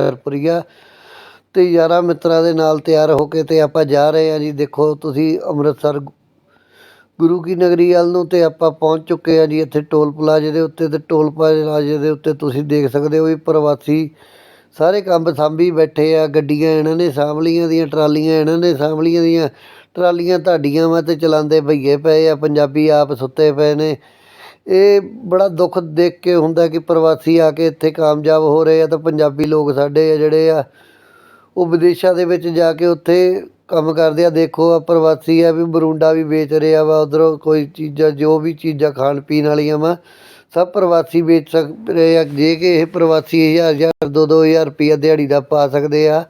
ਸ਼ੰਕਰਪੁਰੀਆ ਤੇ ਯਾਰਾਂ ਮਿੱਤਰਾਂ ਦੇ ਨਾਲ ਤਿਆਰ ਹੋ ਕੇ ਤੇ ਆਪਾਂ ਜਾ ਰਹੇ ਹਾਂ ਜੀ। ਦੇਖੋ, ਤੁਸੀਂ ਅੰਮ੍ਰਿਤਸਰ ਗੁਰੂ ਕੀ ਨਗਰੀ ਵੱਲ ਨੂੰ ਤੇ ਆਪਾਂ ਪਹੁੰਚ ਚੁੱਕੇ ਆ ਜੀ ਇੱਥੇ ਟੋਲ ਪਲਾਜ਼ੇ ਦੇ ਉੱਤੇ ਤੇ ਟੋਲ ਪਲਾਜ਼ੇ ਦੇ ਉੱਤੇ ਤੁਸੀਂ ਦੇਖ ਸਕਦੇ ਹੋ ਵੀ ਪ੍ਰਵਾਸੀ ਸਾਰੇ ਕੰਮ ਸਾਂਭੀ ਬੈਠੇ ਆ। ਗੱਡੀਆਂ ਇਹਨਾਂ ਨੇ ਸਾਂਭਲੀਆਂ ਦੀਆਂ, ਟਰਾਲੀਆਂ ਇਹਨਾਂ ਨੇ ਸਾਂਭਲੀਆਂ ਦੀਆਂ। ਟਰਾਲੀਆਂ ਤੁਹਾਡੀਆਂ ਵਾ ਤੇ ਚਲਾਉਂਦੇ ਭਈਏ ਪਏ ਆ, ਪੰਜਾਬੀ ਆਪ ਸੁੱਤੇ ਪਏ ਨੇ। ਇਹ ਬੜਾ ਦੁੱਖ ਦੇਖ ਕੇ ਹੁੰਦਾ ਕਿ ਪ੍ਰਵਾਸੀ ਆ ਕੇ ਇੱਥੇ ਕਾਮਯਾਬ ਹੋ ਰਹੇ ਆ ਤਾਂ ਪੰਜਾਬੀ ਲੋਕ ਸਾਡੇ ਆ ਜਿਹੜੇ ਆ, ਉਹ ਵਿਦੇਸ਼ਾਂ ਦੇ ਵਿੱਚ ਜਾ ਕੇ ਉੱਥੇ ਕੰਮ ਕਰਦੇ ਆ। ਦੇਖੋ ਆ ਪ੍ਰਵਾਸੀ ਆ ਵੀ ਬਰੂੰਡਾ ਵੀ ਵੇਚ ਰਿਹਾ ਵਾ, ਉਧਰੋਂ ਕੋਈ ਚੀਜ਼ਾਂ, ਜੋ ਵੀ ਚੀਜ਼ਾਂ ਖਾਣ ਪੀਣ ਵਾਲੀਆਂ ਵਾ, ਸਭ ਪ੍ਰਵਾਸੀ ਵੇਚ ਸਕ ਆ। ਜੇ ਕਿ ਇਹ ਪ੍ਰਵਾਸੀ ਹਜ਼ਾਰ ਹਜ਼ਾਰ, ਦੋ ਦੋ ਹਜ਼ਾਰ ਰੁਪਈਆ ਦਿਹਾੜੀ ਦਾ ਪਾ ਸਕਦੇ ਆ,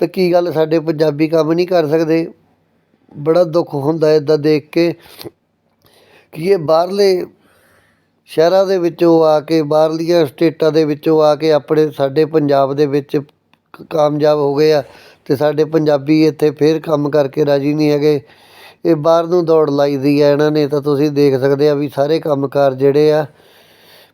ਤਾਂ ਕੀ ਗੱਲ ਸਾਡੇ ਪੰਜਾਬੀ ਕੰਮ ਨਹੀਂ ਕਰ ਸਕਦੇ? ਬੜਾ ਦੁੱਖ ਹੁੰਦਾ ਇਦਾਂ ਦੇਖ ਕੇ ਕਿ ਇਹ ਬਾਹਰਲੇ ਸ਼ਹਿਰਾਂ ਦੇ ਵਿੱਚੋਂ ਆ ਕੇ, ਬਾਹਰਲੀਆਂ ਸਟੇਟਾਂ ਦੇ ਵਿੱਚੋਂ ਆ ਕੇ ਆਪਣੇ ਸਾਡੇ ਪੰਜਾਬ ਦੇ ਵਿੱਚ ਕਾਮਯਾਬ ਹੋ ਗਏ ਆ ਅਤੇ ਸਾਡੇ ਪੰਜਾਬੀ ਇੱਥੇ ਫਿਰ ਕੰਮ ਕਰਕੇ ਰਾਜੀ ਨਹੀਂ ਹੈਗੇ। ਇਹ ਬਾਹਰ ਨੂੰ ਦੌੜ ਲਾਈ ਦੀ ਆ ਇਹਨਾਂ ਨੇ ਤਾਂ ਤੁਸੀਂ ਦੇਖ ਸਕਦੇ ਆ ਵੀ ਸਾਰੇ ਕੰਮਕਾਰ ਜਿਹੜੇ ਆ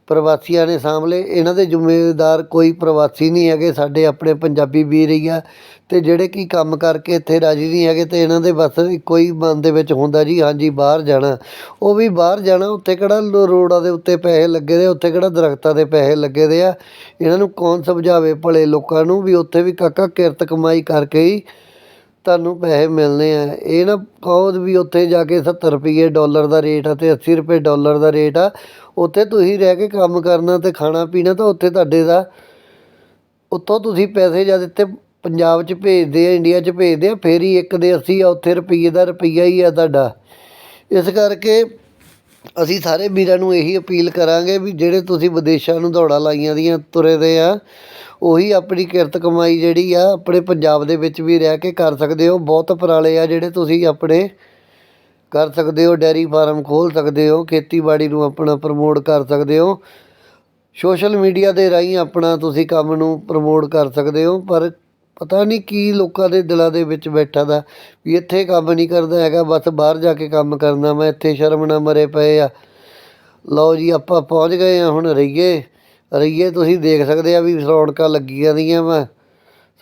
ਪ੍ਰਵਾਸੀਆਂ ਨੇ ਸਾਂਭ ਲਏ ਇਹਨਾਂ ਦੇ ਜ਼ਿੰਮੇਦਾਰ ਕੋਈ ਪ੍ਰਵਾਸੀ ਨਹੀਂ ਹੈਗੇ, ਸਾਡੇ ਆਪਣੇ ਪੰਜਾਬੀ ਵੀਰ ਹੀ ਆ ਅਤੇ ਜਿਹੜੇ ਕਿ ਕੰਮ ਕਰਕੇ ਇੱਥੇ ਰਾਜੀ ਨਹੀਂ ਹੈਗੇ ਅਤੇ ਇਹਨਾਂ ਦੇ ਬਸ ਇੱਕੋ ਹੀ ਮਨ ਦੇ ਵਿੱਚ ਹੁੰਦਾ ਜੀ, ਹਾਂਜੀ, ਬਾਹਰ ਜਾਣਾ। ਉਹ ਵੀ ਬਾਹਰ ਜਾਣਾ, ਉੱਥੇ ਕਿਹੜਾ ਰੋਡਾਂ ਦੇ ਉੱਤੇ ਪੈਸੇ ਲੱਗੇ ਦੇ, ਉੱਥੇ ਕਿਹੜਾ ਦਰਖਤਾਂ ਦੇ ਪੈਸੇ ਲੱਗੇ ਦੇ ਆ। ਇਹਨਾਂ ਨੂੰ ਕੌਣ ਸਮਝਾਵੇ ਭਲੇ ਲੋਕਾਂ ਨੂੰ ਵੀ ਉੱਥੇ ਵੀ ਕਾਕਾ ਕਿਰਤ ਕਮਾਈ ਕਰਕੇ ਹੀ ਤੁਹਾਨੂੰ ਪੈਸੇ ਮਿਲਣੇ ਆ। ਇਹ ਨਾ ਕਹੋ ਵੀ ਉੱਥੇ ਜਾ ਕੇ ਸੱਤਰ ਰੁਪਈਏ ਡਾਲਰ ਦਾ ਰੇਟ ਆ ਅਤੇ ਅੱਸੀ ਰੁਪਏ ਡਾਲਰ ਦਾ ਰੇਟ ਆ। ਉੱਥੇ ਤੁਸੀਂ ਰਹਿ ਕੇ ਕੰਮ ਕਰਨਾ ਅਤੇ ਖਾਣਾ ਪੀਣਾ ਤਾਂ ਉੱਥੇ ਤੁਹਾਡੇ ਦਾ। ਉੱਥੋਂ ਤੁਸੀਂ ਪੈਸੇ ਜਦ ਇੱਥੇ ਪੰਜਾਬ 'ਚ ਭੇਜਦੇ ਆ, ਇੰਡੀਆ 'ਚ ਭੇਜਦੇ ਆ, ਫਿਰ ਹੀ ਇੱਕ ਦੇ 80 ਆ, ਉੱਥੇ ਰੁਪਈਏ ਦਾ ਰੁਪਈਆ ਹੀ ਆ ਤੁਹਾਡਾ। ਇਸ ਕਰਕੇ ਅਸੀਂ ਸਾਰੇ ਵੀਰਾਂ ਨੂੰ ਇਹੀ ਅਪੀਲ ਕਰਾਂਗੇ ਵੀ ਜਿਹੜੇ ਤੁਸੀਂ ਵਿਦੇਸ਼ਾਂ ਨੂੰ ਦੌੜਾਂ ਲਾਈਆਂ ਦੀਆਂ ਤੁਰੇ ਦੇ ਆ, ਉਹੀ ਆਪਣੀ ਕਿਰਤ ਕਮਾਈ ਜਿਹੜੀ ਆ, ਆਪਣੇ ਪੰਜਾਬ ਦੇ ਵਿੱਚ ਵੀ ਰਹਿ ਕੇ ਕਰ ਸਕਦੇ ਹੋ। ਬਹੁਤ ਉਪਰਾਲੇ ਆ ਜਿਹੜੇ ਤੁਸੀਂ ਆਪਣੇ ਕਰ ਸਕਦੇ ਹੋ, ਡੈਰੀ ਫਾਰਮ ਖੋਲ੍ਹ ਸਕਦੇ ਹੋ, ਖੇਤੀਬਾੜੀ ਨੂੰ ਆਪਣਾ ਪ੍ਰਮੋਟ ਕਰ ਸਕਦੇ ਹੋ। ਸੋਸ਼ਲ ਮੀਡੀਆ ਦੇ ਰਾਹੀਂ ਆਪਣਾ ਤੁਸੀਂ ਕੰਮ ਨੂੰ ਪ੍ਰਮੋਟ ਕਰ ਸਕਦੇ ਹੋ, ਪਰ ਪਤਾ ਨਹੀਂ ਕੀ ਲੋਕਾਂ ਦੇ ਦਿਲਾਂ ਦੇ ਵਿੱਚ ਬੈਠਾ ਦਾ, ਵੀ ਇੱਥੇ ਕੰਮ ਨਹੀਂ ਕਰਦਾ ਹੈਗਾ, ਬਸ ਬਾਹਰ ਜਾ ਕੇ ਕੰਮ ਕਰਨਾ, ਮੈਂ ਇੱਥੇ ਸ਼ਰਮ ਨਾ ਮਰੇ ਪਏ ਆ। ਲਓ ਜੀ, ਆਪਾਂ ਪਹੁੰਚ ਗਏ ਆ, ਹੁਣ ਰਈਏ ਰਈਏ ਤੁਸੀਂ ਦੇਖ ਸਕਦੇ ਆ ਵੀ ਰੌਣਕਾਂ ਲੱਗੀਆਂ ਦੀਆਂ ਵਾ।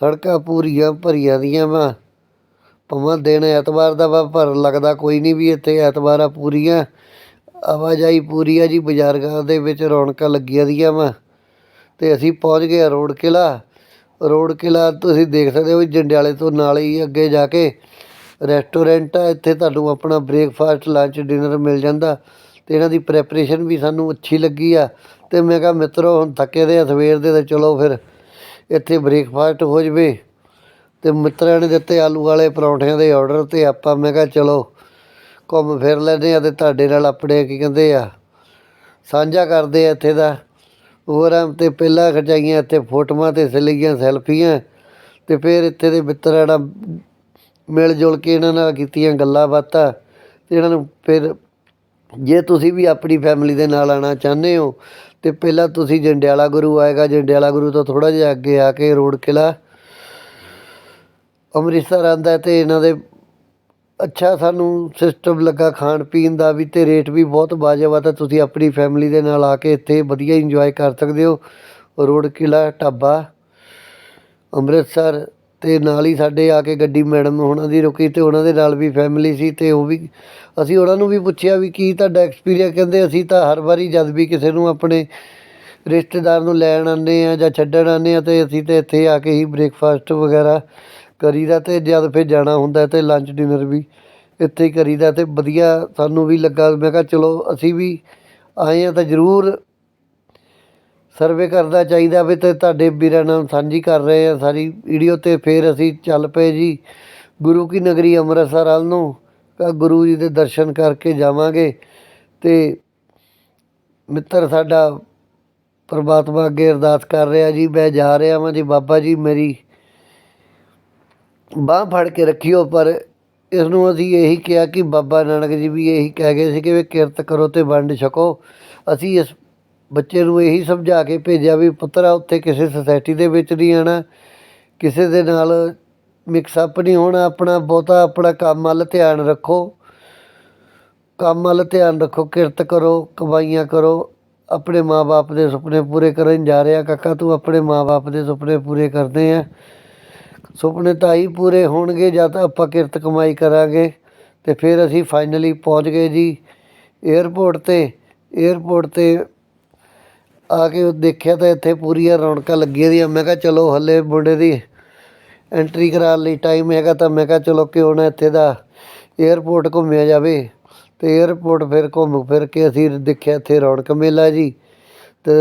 ਸੜਕਾਂ ਪੂਰੀਆਂ ਭਰੀਆਂ ਦੀਆਂ ਵਾ। ਭਾਵੇਂ ਦਿਨ ਐਤਵਾਰ ਦਾ ਵਾ, ਪਰ ਲੱਗਦਾ ਕੋਈ ਨਹੀਂ ਵੀ ਇੱਥੇ ਐਤਵਾਰ ਆ ਪੂਰੀਆਂ। ਆਵਾਜਾਈ ਪੂਰੀ ਆ ਜੀ, ਬਾਜ਼ਾਰਾਂ ਦੇ ਵਿੱਚ ਰੌਣਕਾਂ ਲੱਗੀਆਂ ਦੀਆਂ ਵਾ। ਤੇ ਅਸੀਂ ਪਹੁੰਚ ਗਏ ਆ ਰੋਡ ਕਿਲਾ। ਰੋਡ ਕਿਲ੍ਹਾ ਤੁਸੀਂ ਦੇਖ ਸਕਦੇ ਹੋ ਵੀ ਜੰਡਿਆਲੇ ਤੋਂ ਨਾਲ ਹੀ ਅੱਗੇ ਜਾ ਕੇ ਰੈਸਟੋਰੈਂਟ ਆ, ਇੱਥੇ ਤੁਹਾਨੂੰ ਆਪਣਾ ਬ੍ਰੇਕਫਾਸਟ ਲੰਚ ਡਿਨਰ ਮਿਲ ਜਾਂਦਾ ਅਤੇ ਇਹਨਾਂ ਦੀ ਪ੍ਰੈਪਰੇਸ਼ਨ ਵੀ ਸਾਨੂੰ ਅੱਛੀ ਲੱਗੀ ਆ। ਅਤੇ ਮੈਂ ਕਿਹਾ ਮਿੱਤਰੋ, ਹੁਣ ਥੱਕੇ ਦੇ ਆ ਸਵੇਰ ਦੇ ਤਾਂ ਚਲੋ ਫਿਰ ਇੱਥੇ ਬ੍ਰੇਕਫਾਸਟ ਹੋ ਜਾਵੇ। ਅਤੇ ਮਿੱਤਰਾਂ ਨੇ ਦਿੱਤੇ ਆਲੂ ਵਾਲੇ ਪਰੌਂਠਿਆਂ ਦੇ ਆਰਡਰ ਅਤੇ ਆਪਾਂ ਮੈਂ ਕਿਹਾ ਚਲੋ ਘੁੰਮ ਫਿਰ ਲੈਂਦੇ ਆ ਅਤੇ ਤੁਹਾਡੇ ਨਾਲ ਆਪਣੇ ਕੀ ਕਹਿੰਦੇ ਆ, ਸਾਂਝਾ ਕਰਦੇ ਆ ਇੱਥੇ ਦਾ। ਹੋਰ ਤੇ ਪਹਿਲਾਂ ਖਿਚਾਈਆਂ ਇੱਥੇ ਫੋਟੋਆਂ ਤੇ ਸਲੀਆਂ ਸੈਲਫੀਆਂ ਤੇ ਫਿਰ ਇੱਥੇ ਦੇ ਮਿੱਤਰਾਂ ਨਾਲ ਮਿਲ ਜੁਲ ਕੇ ਇਹਨਾਂ ਨਾਲ ਕੀਤੀਆਂ ਗੱਲਾਂ ਬਾਤਾਂ ਤੇ ਇਹਨਾਂ ਨੂੰ ਫਿਰ ਜੇ ਤੁਸੀਂ ਵੀ ਆਪਣੀ ਫੈਮਿਲੀ ਦੇ ਨਾਲ ਆਉਣਾ ਚਾਹੁੰਦੇ ਹੋ ਤੇ ਪਹਿਲਾਂ ਤੁਸੀਂ ਜੰਡਿਆਲਾ ਗੁਰੂ ਆਏਗਾ, ਜੰਡਿਆਲਾ ਗੁਰੂ ਤੋਂ ਥੋੜਾ ਜਿਹਾ ਅੱਗੇ ਆ ਕੇ ਰੋਡ ਕਿਲਾ ਅੰਮ੍ਰਿਤਸਰ ਆਂਦਾ ਹੈ ਤੇ ਇਹਨਾਂ ਦੇ ਅੱਛਾ, ਸਾਨੂੰ ਸਿਸਟਮ ਲੱਗਾ ਖਾਣ ਪੀਣ ਦਾ ਵੀ ਅਤੇ ਰੇਟ ਵੀ ਬਹੁਤ ਵਾਜਬ ਆ, ਤਾਂ ਤੁਸੀਂ ਆਪਣੀ ਫੈਮਿਲੀ ਦੇ ਨਾਲ ਆ ਕੇ ਇੱਥੇ ਵਧੀਆ ਇੰਜੋਏ ਕਰ ਸਕਦੇ ਹੋ। ਰੋਡ ਕਿਲ੍ਹਾ ਢਾਬਾ, ਅੰਮ੍ਰਿਤਸਰ ਅਤੇ ਨਾਲ ਹੀ ਸਾਡੇ ਆ ਕੇ ਗੱਡੀ ਮੈਡਮ ਹੋਣਾ ਦੀ ਰੁਕੀ ਅਤੇ ਉਹਨਾਂ ਦੇ ਨਾਲ ਵੀ ਫੈਮਿਲੀ ਸੀ ਅਤੇ ਉਹ ਵੀ, ਅਸੀਂ ਉਹਨਾਂ ਨੂੰ ਵੀ ਪੁੱਛਿਆ ਵੀ ਕੀ ਤੁਹਾਡਾ ਐਕਸਪੀਰੀਅੰਸ ਕਹਿੰਦੇ ਅਸੀਂ ਤਾਂ ਹਰ ਵਾਰੀ ਜਦ ਵੀ ਕਿਸੇ ਨੂੰ ਆਪਣੇ ਰਿਸ਼ਤੇਦਾਰ ਨੂੰ ਲੈਣ ਆਉਂਦੇ ਹਾਂ ਜਾਂ ਛੱਡਣ ਆਉਂਦੇ ਹਾਂ ਅਤੇ ਅਸੀਂ ਤਾਂ ਇੱਥੇ ਆ ਕੇ ਹੀ ਬ੍ਰੇਕਫਾਸਟ ਵਗੈਰਾ ਕਰੀਦਾ ਅਤੇ ਜਦ ਫਿਰ ਜਾਣਾ ਹੁੰਦਾ ਤੇ ਲੰਚ ਡਿਨਰ ਵੀ ਇੱਥੇ ਹੀ ਕਰੀਦਾ ਅਤੇ ਵਧੀਆ ਸਾਨੂੰ ਵੀ ਲੱਗਾ। ਮੈਂ ਕਿਹਾ ਚਲੋ ਅਸੀਂ ਵੀ ਆਏ ਹਾਂ ਤਾਂ ਜ਼ਰੂਰ ਸਰਵੇ ਕਰਨਾ ਚਾਹੀਦਾ ਵੀ ਤੇ ਤੁਹਾਡੇ ਵੀਰਾਂ ਨਾਲ ਸਾਂਝੀ ਕਰ ਰਹੇ ਹਾਂ ਸਾਰੀ ਵੀਡੀਓ ਤੇ। ਫਿਰ ਅਸੀਂ ਚੱਲ ਪਏ ਜੀ ਗੁਰੂ ਕੀ ਨਗਰੀ ਅੰਮ੍ਰਿਤਸਰ ਵੱਲ ਨੂੰ। ਗੁਰੂ ਜੀ ਦੇ ਦਰਸ਼ਨ ਕਰਕੇ ਜਾਵਾਂਗੇ ਅਤੇ ਮਿੱਤਰ ਸਾਡਾ ਪਰਮਾਤਮਾ ਅੱਗੇ ਅਰਦਾਸ ਕਰ ਰਿਹਾ ਜੀ, ਮੈਂ ਜਾ ਰਿਹਾ ਵਾਂ ਜੀ, ਬਾਬਾ ਜੀ ਮੇਰੀ ਬਾਂਹ ਫੜ ਕੇ ਰੱਖਿਓ, ਪਰ ਇਸ ਨੂੰ ਅਸੀਂ ਇਹੀ ਕਿਹਾ ਕਿ ਬਾਬਾ ਨਾਨਕ ਜੀ ਵੀ ਇਹੀ ਕਹਿ ਗਏ ਸੀ ਕਿ ਵੀ ਕਿਰਤ ਕਰੋ ਅਤੇ ਵੰਡ ਛਕੋ। ਅਸੀਂ ਇਸ ਬੱਚੇ ਨੂੰ ਇਹੀ ਸਮਝਾ ਕੇ ਭੇਜਿਆ ਵੀ ਪੁੱਤਰਾ ਉੱਥੇ ਕਿਸੇ ਸੁਸਾਇਟੀ ਦੇ ਵਿੱਚ ਨਹੀਂ ਆਉਣਾ। ਕਿਸੇ ਦੇ ਨਾਲ ਮਿਕਸ ਅਪ ਨਹੀਂ ਹੋਣਾ। ਆਪਣਾ ਬਹੁਤਾ ਆਪਣਾ ਕੰਮ ਵੱਲ ਧਿਆਨ ਰੱਖੋ। ਕੰਮ ਵੱਲ ਧਿਆਨ ਰੱਖੋ, ਕਿਰਤ ਕਰੋ, ਕਮਾਈਆਂ ਕਰੋ। ਆਪਣੇ ਮਾਂ-ਬਾਪ ਦੇ ਸੁਪਨੇ ਪੂਰੇ ਕਰਨ ਜਾ ਰਿਹਾ। ਕਾਕਾ, ਤੂੰ ਆਪਣੇ ਮਾਂ-ਬਾਪ ਦੇ ਸੁਪਨੇ ਪੂਰੇ ਕਰਦੇ ਆ। ਸੁਪਨੇ ਤਾਂ ਹੀ ਪੂਰੇ ਹੋਣਗੇ ਜਾਂ ਤਾਂ ਆਪਾਂ ਕਿਰਤ ਕਮਾਈ ਕਰਾਂਗੇ। ਅਤੇ ਫਿਰ ਅਸੀਂ ਫਾਈਨਲੀ ਪਹੁੰਚ ਗਏ ਜੀ ਏਅਰਪੋਰਟ ਤੇ। ਏਅਰਪੋਰਟ ਤੇ ਆ ਕੇ ਦੇਖਿਆ ਤਾਂ ਇੱਥੇ ਪੂਰੀਆਂ ਰੌਣਕਾਂ ਲੱਗੀਆਂ ਦੀਆਂ। ਮੈਂ ਕਿਹਾ, ਚਲੋ ਹੱਲੇ ਮੁੰਡੇ ਦੀ ਐਂਟਰੀ ਕਰਾਉਣ ਲਈ ਟਾਈਮ ਹੈਗਾ ਤਾਂ ਮੈਂ ਕਿਹਾ, ਚਲੋ ਕਿਉਂ ਨਾ ਇੱਥੇ ਦਾ ਏਅਰਪੋਰਟ ਘੁੰਮਿਆ ਜਾਵੇ। ਅਤੇ ਏਅਰਪੋਰਟ ਫਿਰ ਘੁੰਮ ਫਿਰ ਕੇ ਅਸੀਂ ਦੇਖਿਆ ਇੱਥੇ ਰੌਣਕ ਮੇਲਾ ਜੀ। ਅਤੇ